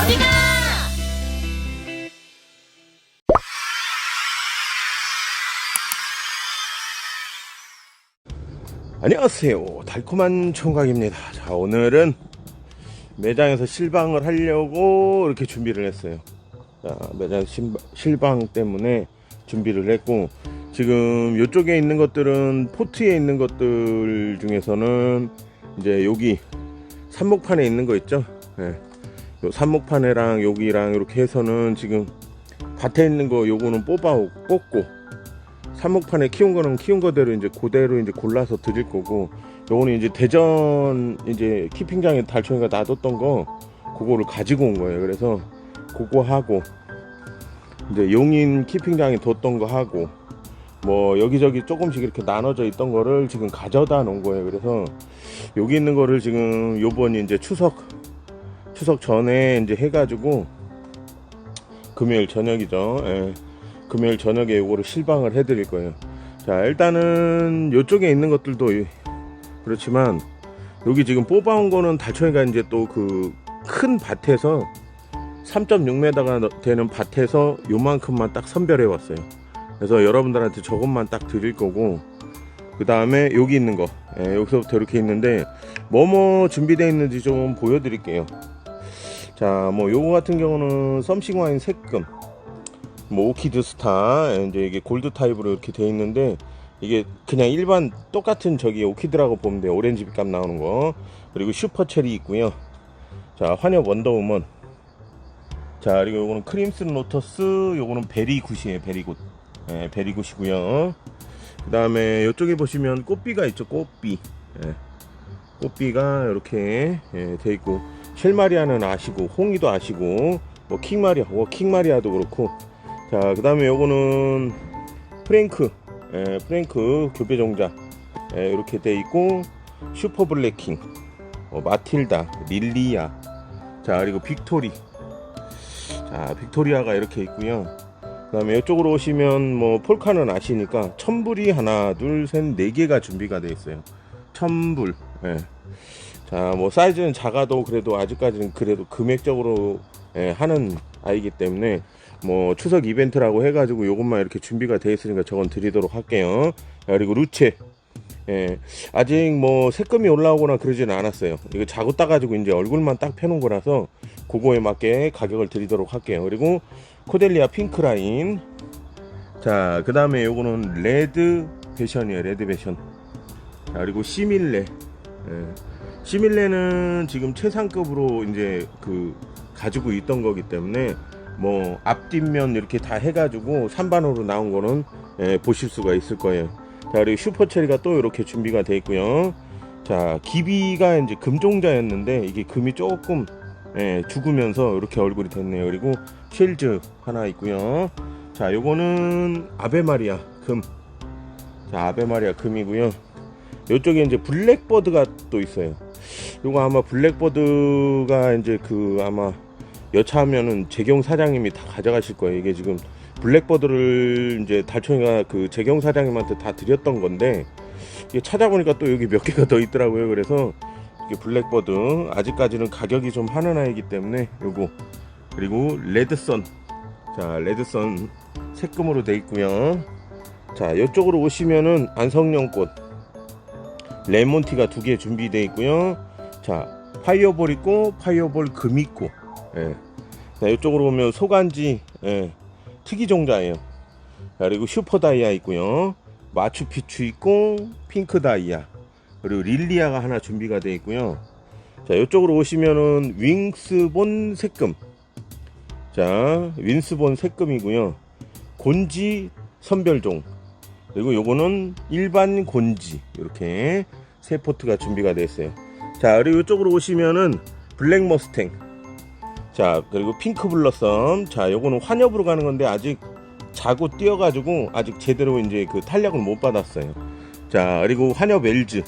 어디가? 안녕하세요. 달콤한 총각입니다. 자, 오늘은 매장에서 실방을 하려고 이렇게 준비를 했어요. 자, 매장 실- 실방 때문에 준비를 했고, 지금 이쪽에 있는 것들은 포트에 있는 것들 중에서는 이제 여기 삽목판에 있는 거 있죠? 예. 요 삽목판에랑 여기랑 이렇게 해서는 지금 밭에 있는 거 요거는 뽑아 뽑고 삽목판에 키운 거는 키운 거대로 이제 그대로 이제 골라서 드릴 거고 요거는 이제 대전 이제 키핑장에 달총이가 놔뒀던 거 그거를 가지고 온 거예요. 그래서 그거 하고 이제 용인 키핑장에 뒀던 거 하고 뭐 여기저기 조금씩 이렇게 나눠져 있던 거를 지금 가져다 놓은 거예요. 그래서 여기 있는 거를 지금 요번 이제 추석 추석 전에 이제 해가지고 금요일 저녁이죠. 예. 금요일 저녁에 요거를 실방을 해드릴 거예요. 자, 일단은 요쪽에 있는 것들도 이- 그렇지만 여기 지금 뽑아온 거는 달총이가 이제 또 그 큰 밭에서 3.6m가 되는 밭에서 요만큼만 딱 선별해 왔어요. 그래서 여러분들한테 저것만 딱 드릴 거고 그 다음에 여기 있는 거 예, 여기서부터 이렇게 있는데 뭐뭐 준비되어 있는지 좀 보여드릴게요. 자, 뭐 요거 같은 경우는 썸씽 와인 색금 뭐 오키드 스타 이제 이게 골드 타입으로 이렇게 돼 있는데 이게 그냥 일반 똑같은 저기 오키드라고 보면 돼요. 오렌지 빛감 나오는 거. 그리고 슈퍼 체리 있고요. 자 환엽 원더우먼. 자 그리고 요거는 크림슨 로터스 요거는 베리굿이에요 베리굿. 예, 베리굿이고요. 그 다음에 이쪽에 보시면 꽃비가 있죠 꽃비. 예. 꽃비가 이렇게 예, 돼 있고 쉘마리아는 아시고 홍이도 아시고 뭐 킹마리아 뭐 킹마리아도 그렇고 자, 그 다음에 요거는 프랭크, 예, 프랭크 교배 종자, 예, 이렇게 돼 있고, 슈퍼 블랙킹, 어, 마틸다, 릴리아, 자, 그리고 빅토리. 자, 빅토리아가 이렇게 있고요. 그 다음에 이쪽으로 오시면 뭐 폴카는 아시니까 천불이 하나, 둘, 셋, 네 개가 준비가 돼 있어요. 천불, 예. 자, 뭐 사이즈는 작아도 그래도 아직까지는 그래도 금액적으로 예, 하는 아이기 때문에 뭐 추석 이벤트라고 해가지고 요것만 이렇게 준비가 돼 있으니까 저건 드리도록 할게요. 자, 그리고 루체. 예, 아직 뭐 색금이 올라오거나 그러지는 않았어요. 이거 자고 따가지고 이제 얼굴만 딱 펴놓은 거라서 그거에 맞게 가격을 드리도록 할게요. 그리고 코델리아 핑크 라인. 자, 그 다음에 요거는 레드 배션이에요. 레드. 자, 그리고 시밀레. 예. 시밀레는 지금 최상급으로 이제 그 가지고 있던 거기 때문에 뭐 앞뒷면 이렇게 다 해가지고 3반으로 나온 거는 예, 보실 수가 있을 거예요. 자 그리고 슈퍼체리가 또 이렇게 준비가 돼 있고요. 자 기비가 이제 금종자였는데 이게 금이 조금 예, 죽으면서 이렇게 얼굴이 됐네요. 그리고 쉘즈 하나 있고요. 자 요거는 아베마리아 금. 자 아베마리아 금이고요. 요쪽에 이제 블랙버드가 또 있어요. 요거 아마 블랙버드가 이제 그 아마 여차하면은 재경 사장님이 다 가져가실 거예요. 이게 지금 블랙버드를 이제 달총이가 그 재경 사장님한테 다 드렸던 건데 이게 찾아보니까 또 여기 몇 개가 더 있더라고요. 그래서 이게 블랙버드 아직까지는 가격이 좀 하는 아이기 때문에 요거 그리고 레드선 자 레드선 색금으로 돼 있고요. 자 이쪽으로 오시면은 안성령꽃 레몬티가 두 개 준비되어 있고요. 자 파이어볼 있고 파이어볼 금 있고 예. 자, 이쪽으로 보면 소간지 예, 특이 종자예요. 자, 그리고 슈퍼 다이아 있고요. 마추픽추 있고 핑크 다이아 그리고 릴리아가 하나 준비가 되어 있고요. 자 이쪽으로 오시면은 윙스본 색금 자 윈스본 색금이고요. 곤지 선별종 그리고 요거는 일반 곤지 이렇게 세 포트가 준비가 있어요. 자 그리고 이쪽으로 오시면은 블랙 머스탱. 자 그리고 핑크 블러썸. 자 요거는 환엽으로 가는 건데 아직 자고 뛰어가지고 아직 제대로 이제 그 탄력을 못 받았어요. 자 그리고 환엽 엘즈.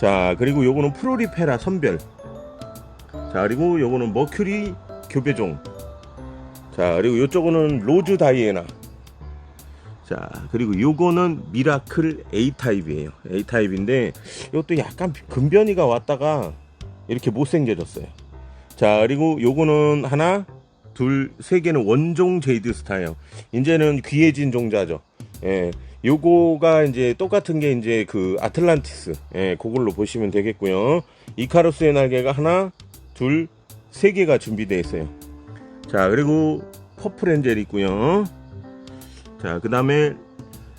자 그리고 요거는 프로리페라 선별. 자 그리고 요거는 머큐리 교배종. 자 그리고 요쪽은 로즈 다이애나 자 그리고 요거는 미라클 A 타입이에요 A 타입인데 이것도 약간 금변이가 왔다가 이렇게 못생겨졌어요 자, 그리고 요거는 하나, 둘, 세 개는 원종 제이드 스타예요. 이제는 귀해진 종자죠. 예. 요거가 이제 똑같은 게 이제 그 아틀란티스. 예, 그걸로 보시면 되겠고요. 이카루스의 날개가 하나, 둘, 세 개가 준비되어 있어요. 자, 그리고 퍼플 엔젤 있고요. 자, 그 다음에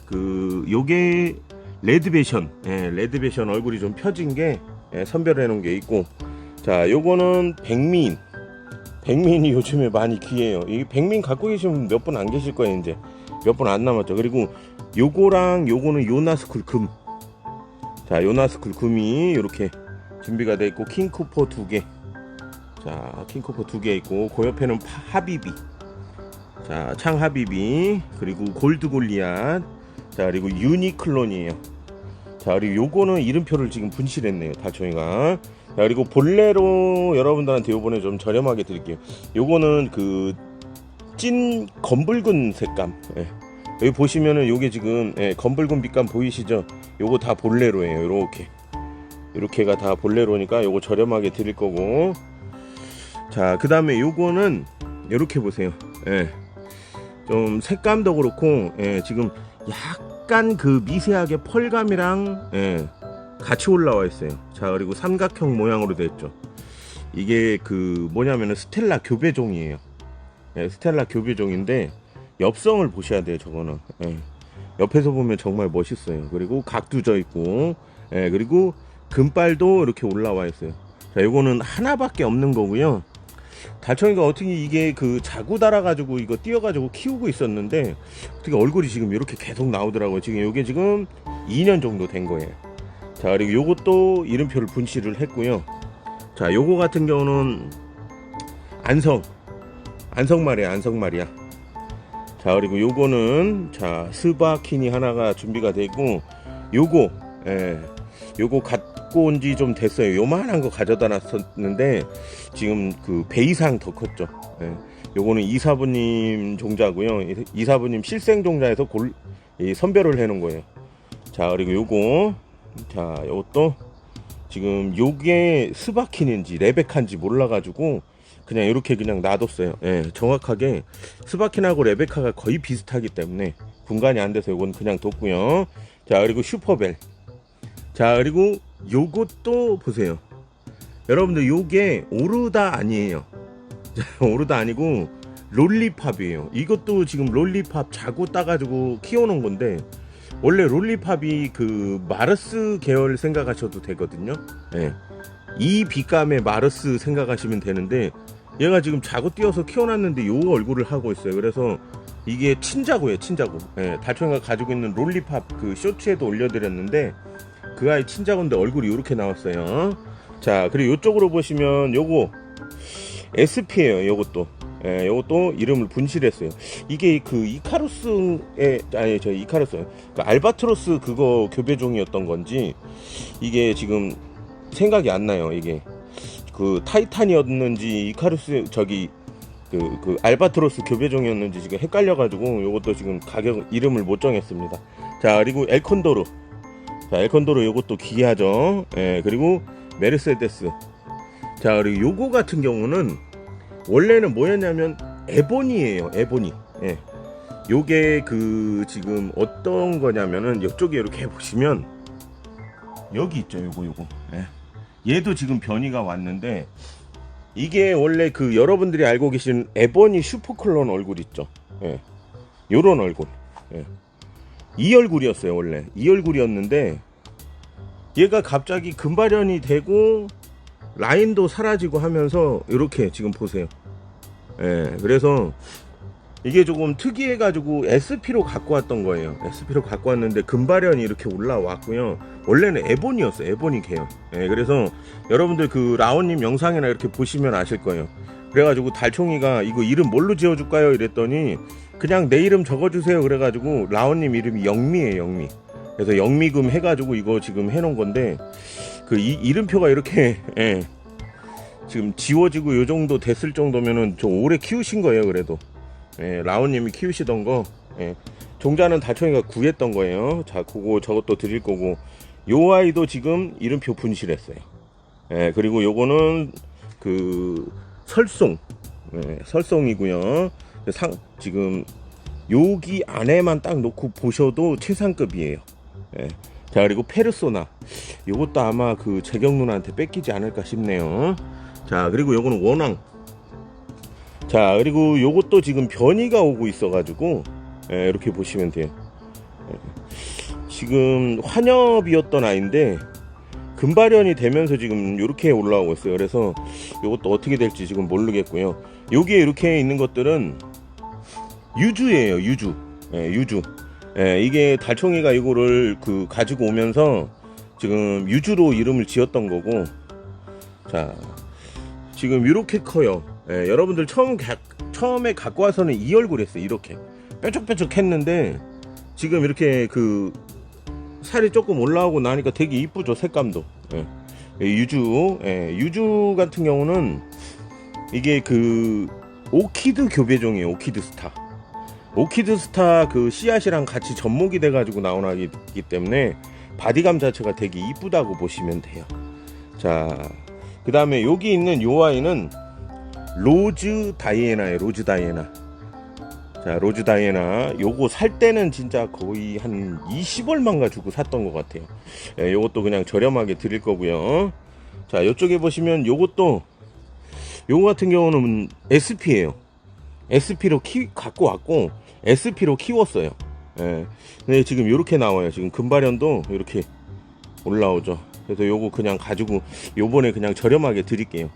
그 요게 레드베션. 예, 레드베션 얼굴이 좀 펴진 게 예, 선별해 놓은 게 있고. 자, 요거는 백미인. 백민이 요즘에 많이 귀해요. 이 백민 갖고 계시면 몇 분 안 계실 거예요, 이제. 몇 분 안 남았죠. 그리고 요거랑 요거는 요나스쿨 금. 자, 요나스쿨 금이 이렇게 준비가 돼 있고 킹쿠퍼 두 개. 자, 킹쿠퍼 두 개 있고 그 옆에는 파- 하비비. 자, 창 하비비 그리고 골드 골리앗. 자, 그리고 유니클론이에요. 자, 그리고 요거는 이름표를 지금 분실했네요. 다초이가. 자, 그리고 볼레로 여러분들한테 요번에 좀 저렴하게 드릴게요. 요거는 그 찐 검붉은 색감. 예. 여기 보시면은 요게 지금 예, 검붉은 빛감 보이시죠? 요거 다 볼레로예요. 요렇게. 요렇게가 다 볼레로니까 요거 저렴하게 드릴 거고. 자, 그 다음에 요거는 요렇게 보세요. 예. 좀 색감도 그렇고 예, 지금 약간 그 미세하게 펄감이랑 예, 같이 올라와 있어요. 자, 그리고 삼각형 모양으로 됐죠. 이게 그 뭐냐면은 스텔라 교배종이에요. 예, 스텔라 교배종인데 엽성을 보셔야 돼요. 저거는 예. 옆에서 보면 정말 멋있어요. 그리고 각두져 있고 예, 그리고 금발도 이렇게 올라와 있어요. 자, 이거는 하나밖에 없는 거고요. 달청이가 어떻게 이게 그 자구 달아가지고 이거 띄어가지고 키우고 있었는데 어떻게 얼굴이 지금 이렇게 계속 나오더라고요. 지금 이게 지금 2년 정도 된 거예요. 자 그리고 요것도 이름표를 분실을 했고요. 자 요거 같은 경우는 안성 안성 말이야 안성 말이야. 자 그리고 요거는 자 스바키니 하나가 준비가 되고 요거 예 요거 갖고 온 지 좀 됐어요. 요만한 거 가져다 놨었는데 지금 그 배 이상 더 컸죠. 예. 요거는 이사부님 종자고요. 이- 이사부님 실생 종자에서 골, 이 선별을 해놓은 거예요. 자 그리고 요거 자 요것도 지금 요게 스바킨인지 레베카인지 몰라가지고 그냥 이렇게 그냥 놔뒀어요. 예, 정확하게 스바킨하고 레베카가 거의 비슷하기 때문에 분간이 안 돼서 요건 그냥 뒀고요. 자 그리고 슈퍼벨. 자 그리고 요것도 보세요. 여러분들 요게 오르다 아니에요. 오르다 아니고 롤리팝이에요. 이것도 지금 롤리팝 자고 따가지고 키워놓은 건데 원래 롤리팝이 그 마르스 계열 생각하셔도 되거든요. 예. 이 빛감의 마르스 생각하시면 되는데 얘가 지금 자고 뛰어서 키워놨는데 요 얼굴을 하고 있어요. 그래서 이게 친자고예요, 친자고. 예, 달총이가 가지고 있는 롤리팝 그 쇼츠에도 올려드렸는데 그 아이 친자고인데 얼굴이 이렇게 나왔어요. 자, 그리고 이쪽으로 보시면 요거 SP예요. 요것도. 예, 요것도 이름을 분실했어요. 이게 그 이카루스의 아니 저 이카루스 그 알바트로스 그거 교배종이었던 건지 이게 지금 생각이 안 나요. 이게 그 타이탄이었는지 이카루스 저기 그, 그 알바트로스 교배종이었는지 지금 헷갈려가지고 요것도 지금 가격 이름을 못 정했습니다. 자 그리고 엘콘도르 자 엘콘도르 요것도 귀하죠. 예 그리고 메르세데스 자 그리고 요거 같은 경우는 원래는 뭐였냐면 에보니예요 에보니 예 요게 그 지금 어떤 거냐면은 이쪽에 이렇게 보시면 여기 있죠 요거 요거 예. 얘도 지금 변이가 왔는데 이게 원래 그 여러분들이 알고 계신 에보니 슈퍼클론 얼굴 있죠 예. 요런 얼굴 예. 이 얼굴이었어요 원래 이 얼굴이었는데 얘가 갑자기 금발현이 되고 라인도 사라지고 하면서 이렇게 지금 보세요. 예, 그래서 이게 조금 특이해 가지고 SP로 갖고 왔던 거예요. SP로 갖고 왔는데 금발현이 이렇게 올라왔고요. 원래는 에보니였어요. 에보니 계열. 예, 그래서 여러분들 그 라온님 영상이나 이렇게 보시면 아실 거예요. 그래가지고 달총이가 이거 이름 뭘로 지어줄까요? 이랬더니 그냥 내 이름 적어주세요. 그래가지고 라온님 이름이 영미예요. 영미. 그래서 영미금 해가지고 이거 지금 해놓은 건데 그 이, 이름표가 이렇게 예, 지금 지워지고 요 정도 됐을 정도면은 좀 오래 키우신 거예요 그래도 예, 라온님이 키우시던 거 예, 종자는 달총이가 구했던 거예요 자 그거 저것도 드릴 거고 요 아이도 지금 이름표 분실했어요 예, 그리고 요거는 그 설송. 예, 설송이고요. 상 지금 여기 안에만 딱 놓고 보셔도 최상급이에요. 예. 자 그리고 페르소나. 요것도 아마 그 재경 누나한테 뺏기지 않을까 싶네요. 자 그리고 요거는 원왕 자 그리고 요것도 지금 변이가 오고 있어 가지고 예, 이렇게 보시면 돼요. 예. 지금 환엽이었던 아이인데 금발현이 되면서 지금 이렇게 올라오고 있어요. 그래서 요것도 어떻게 될지 지금 모르겠고요. 여기에 이렇게 있는 것들은 유주예요 유주. 예, 유주. 예, 이게 달총이가 이거를 그 가지고 오면서 지금 유주로 이름을 지었던 거고. 자 지금 이렇게 커요. 예, 여러분들 처음 가- 처음에 갖고 와서는 이 얼굴 했어요 이렇게. 뾰족뾰족 했는데 지금 이렇게 그 살이 조금 올라오고 나니까 되게 이쁘죠 색감도. 예. 예, 유주 예, 유주 같은 경우는 이게 그 오키드 교배종이에요 오키드 스타. 오키드 스타 그 씨앗이랑 같이 접목이 돼 가지고 나온 아기이기 때문에 바디감 자체가 되게 이쁘다고 보시면 돼요. 자그 다음에 여기 있는 요 아이는 로즈 다이애나예요 로즈 다이애나 자 로즈 다이애나 요거 살 때는 진짜 거의 한 20얼마인가 주고 샀던 것 같아요. 예, 요것도 그냥 저렴하게 드릴 거고요. 자 요쪽에 보시면 요것도 요거 같은 경우는 SP예요. SP로 키 갖고 왔고 SP로 키웠어요. 예. 근데 지금 요렇게 나와요. 지금 금발현도 이렇게 올라오죠. 그래서 요거 그냥 가지고 요번에 그냥 저렴하게 드릴게요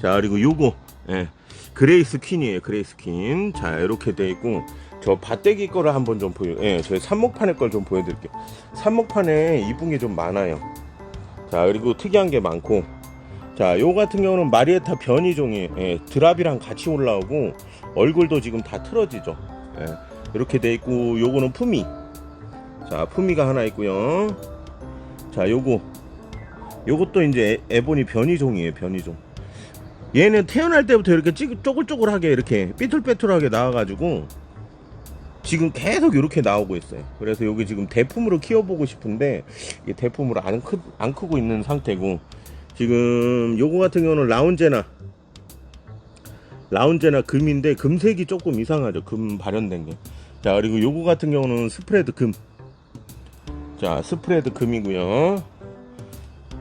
자 그리고 요거. 예. 그레이스 퀸이에요 그레이스 퀸자 이렇게 돼 있고. 저 밭대기 거를 한번 좀 보여 예 저희 삽목판의 걸 좀 보여드릴게요. 삽목판에 이쁜 게 좀 많아요. 자 그리고 특이한 게 많고. 자요 같은 경우는 마리에타 변이종이 예, 드랍이랑 같이 올라오고 얼굴도 지금 다 틀어지죠. 예, 이렇게 돼 있고 요거는 푸미 자 푸미가 하나 있고요. 자 요거. 요것도 이제 에- 에보니 변이종이에요 변이종 얘는 태어날 때부터 이렇게 찌, 쪼글쪼글하게 이렇게 삐뚤빼뚤하게 나와가지고 지금 계속 이렇게 나오고 있어요. 그래서 여기 지금 대품으로 키워보고 싶은데 이 대품으로 안, 크, 안 크고 있는 상태고 지금 요거 같은 경우는 라운제나 라운제나 금인데 금색이 조금 이상하죠. 금 발현된 게. 자 그리고 요거 같은 경우는 스프레드 금. 자 스프레드 금이고요.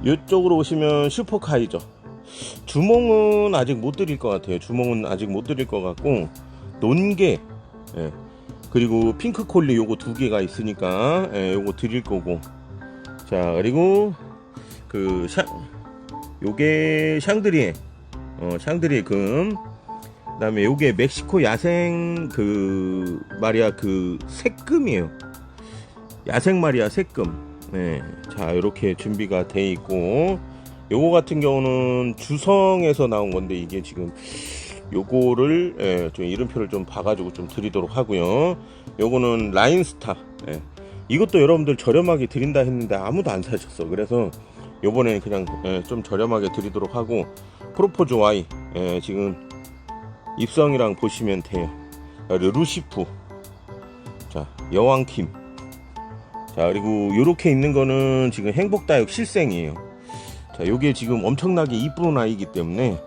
이쪽으로 오시면 슈퍼카이죠. 주몽은 아직 못 드릴 것 같아요. 주몽은 아직 못 드릴 것 같고 논개 예. 그리고 핑크콜리 요거 두 개가 있으니까 예, 요거 드릴 거고 자 그리고 그 샹, 요게 샹드리에 어, 샹드리에 금 그다음에 요게 멕시코 야생 그 마리아 그 색금이에요. 야생 마리아 색금. 네. 자, 이렇게 준비가 돼 있고 요거 같은 경우는 주성에서 나온 건데 이게 지금 요거를 예, 좀 이름표를 좀 봐가지고 좀 드리도록 하고요. 요거는 라인스타. 예. 이것도 여러분들 저렴하게 드린다 했는데 아무도 안 사셨어. 그래서 요번에 그냥 예, 좀 저렴하게 드리도록 하고 프로포즈 Y 예, 지금 입성이랑 보시면 돼요. 그리고 루시프. 자, 여왕킴. 자, 그리고 요렇게 있는 거는 지금 행복다육 실생이에요. 자, 요게 지금 엄청나게 이쁜 아이기 때문에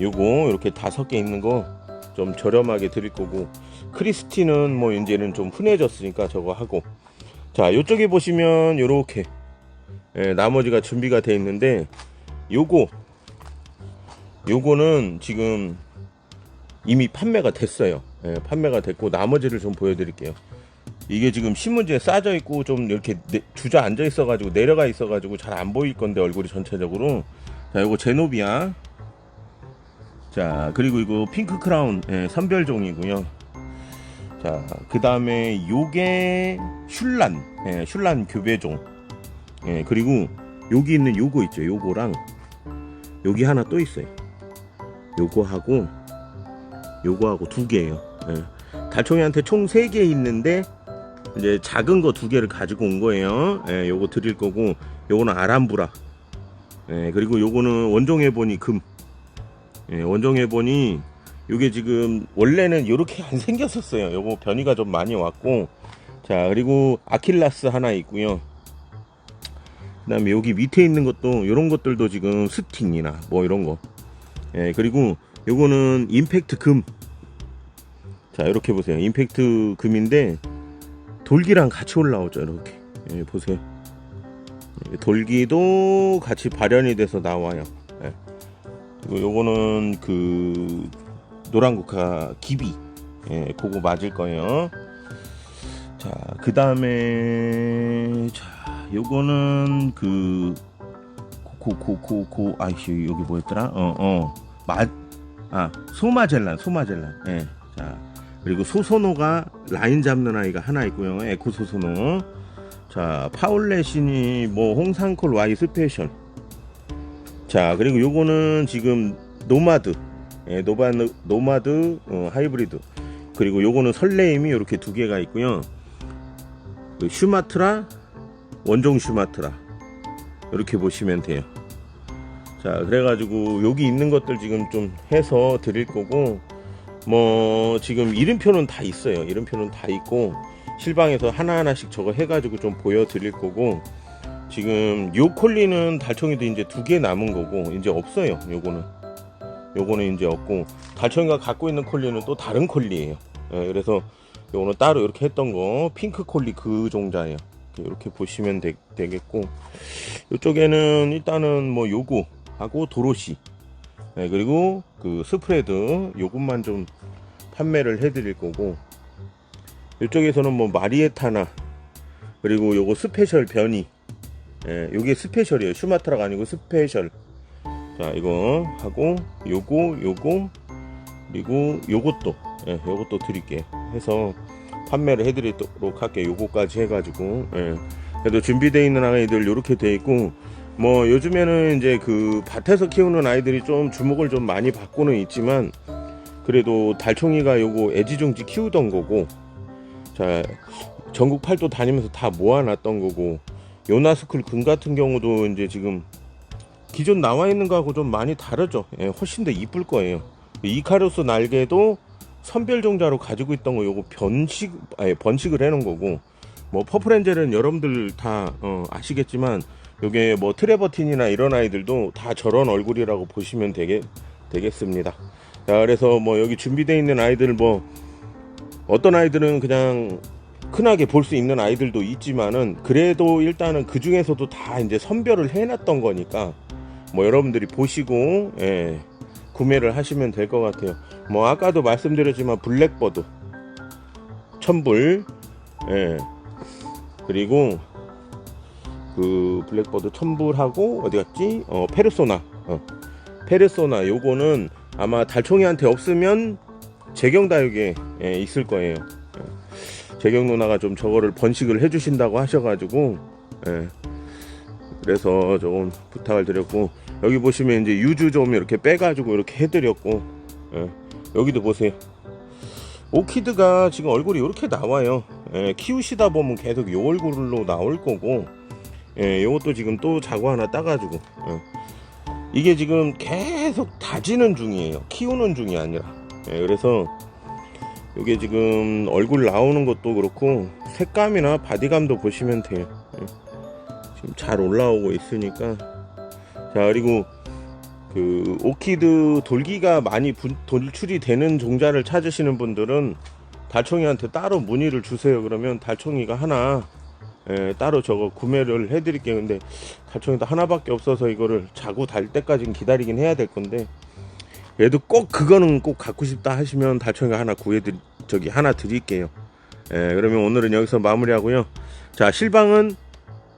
요거 이렇게 다섯 개 있는 거 좀 저렴하게 드릴 거고 크리스티는 뭐 이제는 좀 흔해졌으니까 저거 하고 자, 요쪽에 보시면 요렇게 예, 나머지가 준비가 돼 있는데 요거 요거는 지금 이미 판매가 됐어요. 예, 판매가 됐고 나머지를 좀 보여드릴게요. 이게 지금 신문지에 싸져 있고 좀 이렇게 내- 주저앉아 있어 가지고 내려가 있어 가지고 잘 안 보일 건데 얼굴이 전체적으로 자 이거 제노비아 자 그리고 이거 핑크 크라운 예, 선별종이고요. 자그 다음에 요게 슐란 예, 슐란 교배종 예, 그리고 여기 있는 요거 있죠 요거랑 여기 하나 또 있어요. 요거하고 요거하고 두 개예요. 예. 달총이한테 총세개 있는데 이제 작은 거 두 개를 가지고 온 거예요. 예, 요거 드릴 거고 요거는 아람브라. 예, 그리고 요거는 원종 해 보니 금. 예, 원종 해 보니 요게 지금 원래는 요렇게 안 생겼었어요. 요거 변이가 좀 많이 왔고 자, 그리고 아킬라스 하나 있고요. 그다음에 여기 밑에 있는 것도 요런 것들도 지금 스팅이나 뭐 이런 거. 예, 그리고 요거는 임팩트 금. 자, 이렇게 보세요. 임팩트 금인데 돌기랑 같이 올라오죠. 이렇게. 예, 보세요. 예, 돌기도 같이 발현이 돼서 나와요. 예. 그리고 요거는 그 노란 국화 기비. 예, 그거 맞을 거예요. 자, 그 다음에 자, 요거는 그 고고고고 아이씨 여기 뭐였더라? 어, 어. 마 아, 소마젤란, 소마젤란. 예. 자, 그리고 소소노가 라인 잡는 아이가 하나 있고요. 에코 소소노. 자, 파울레신이 뭐 홍상콜 Y 스페셜. 자, 그리고 요거는 지금 노마드. 예, 노바 노마드 어, 하이브리드. 그리고 요거는 설레임이 이렇게 두 개가 있고요. 그 슈마트라 원종 슈마트라 이렇게 보시면 돼요. 자, 그래 가지고 여기 있는 것들 지금 좀 해서 드릴 거고 뭐 지금 이름표는 다 있어요. 이름표는 다 있고 실방에서 하나하나씩 저거 해가지고 좀 보여드릴 거고 지금 요 콜리는 달총이도 이제 두 개 남은 거고 이제 없어요. 요거는 요거는 이제 없고 달총이가 갖고 있는 콜리는 또 다른 콜리예요. 예, 그래서 요거는 따로 이렇게 했던 거 핑크 콜리 그 종자예요. 이렇게 보시면 되, 되겠고 이쪽에는 일단은 뭐 요거 하고 도로시 네, 그리고 그 스프레드 요것만 좀 판매를 해드릴 거고 이쪽에서는 뭐 마리에타나 그리고 요거 스페셜 변이. 예, 요게 스페셜이에요. 슈마트라가 아니고 스페셜. 자 이거 하고 요거 요거 그리고 요것도 예, 요것도 드릴게요 해서 판매를 해드리도록 할게요. 요거까지 해가지고 예. 그래도 준비되어 있는 아이들 요렇게 돼 있고 뭐 요즘에는 이제 그 밭에서 키우는 아이들이 좀 주목을 좀 많이 받고는 있지만 그래도 달총이가 요거 애지중지 키우던 거고 자 전국 팔도 다니면서 다 모아놨던 거고 요나스쿨 금 같은 경우도 이제 지금 기존 나와 있는 거하고 좀 많이 다르죠. 예, 훨씬 더 이쁠 거예요. 이카루스 날개도 선별 종자로 가지고 있던 거 요거 변식 아니 번식을 해놓은 거고 뭐 퍼플엔젤은 여러분들 다 어, 아시겠지만 요게 뭐 트레버틴이나 이런 아이들도 다 저런 얼굴이라고 보시면 되게 되겠습니다. 자, 그래서 뭐 여기 준비되어 있는 아이들 뭐 어떤 아이들은 그냥 흔하게 볼 수 있는 아이들도 있지만은 그래도 일단은 그 중에서도 다 이제 선별을 해놨던 거니까 뭐 여러분들이 보시고 예, 구매를 하시면 될 것 같아요. 뭐 아까도 말씀드렸지만 블랙버드 천불 예 그리고 그 블랙버드 천불하고 어디 갔지? 어 페르소나 어. 페르소나 요거는 아마 달총이한테 없으면 재경 다육에 예, 있을 거예요. 예. 재경 누나가 좀 저거를 번식을 해주신다고 하셔가지고 예. 그래서 조금 부탁을 드렸고 여기 보시면 이제 유주 좀 이렇게 빼가지고 이렇게 해드렸고 예. 여기도 보세요. 오키드가 지금 얼굴이 이렇게 나와요. 예, 키우시다 보면 계속 이 얼굴로 나올 거고, 예, 이것도 지금 또 자고 하나 따가지고, 예. 이게 지금 계속 다지는 중이에요. 키우는 중이 아니라. 예, 그래서 이게 지금 얼굴 나오는 것도 그렇고 색감이나 바디감도 보시면 돼요. 예. 지금 잘 올라오고 있으니까. 자 그리고 그 오키드 돌기가 많이 분- 돌출이 되는 종자를 찾으시는 분들은 달총이한테 따로 문의를 주세요. 그러면 달총이가 하나 예, 따로 저거 구매를 해드릴게요. 근데 달총이도 하나밖에 없어서 이거를 자고 달 때까지는 기다리긴 해야 될 건데 그래도 꼭 그거는 꼭 갖고 싶다 하시면 달총이가 하나 구해드리 저기 하나 드릴게요. 예, 그러면 오늘은 여기서 마무리하고요. 자 실방은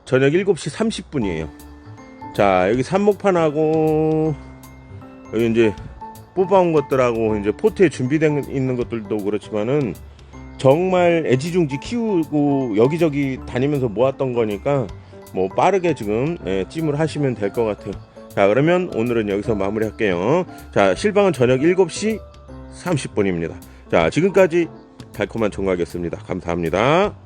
저녁 7시 30분이에요. 자 여기 삽목판하고 여기 이제 뽑아온 것들하고 이제 포트에 준비된 있는 것들도 그렇지만은 정말 애지중지 키우고 여기저기 다니면서 모았던 거니까 뭐 빠르게 지금 예, 찜을 하시면 될 것 같아요. 자 그러면 오늘은 여기서 마무리 할게요. 자 실방은 저녁 7시 30분입니다. 자 지금까지 달콤한 총각이었습니다. 감사합니다.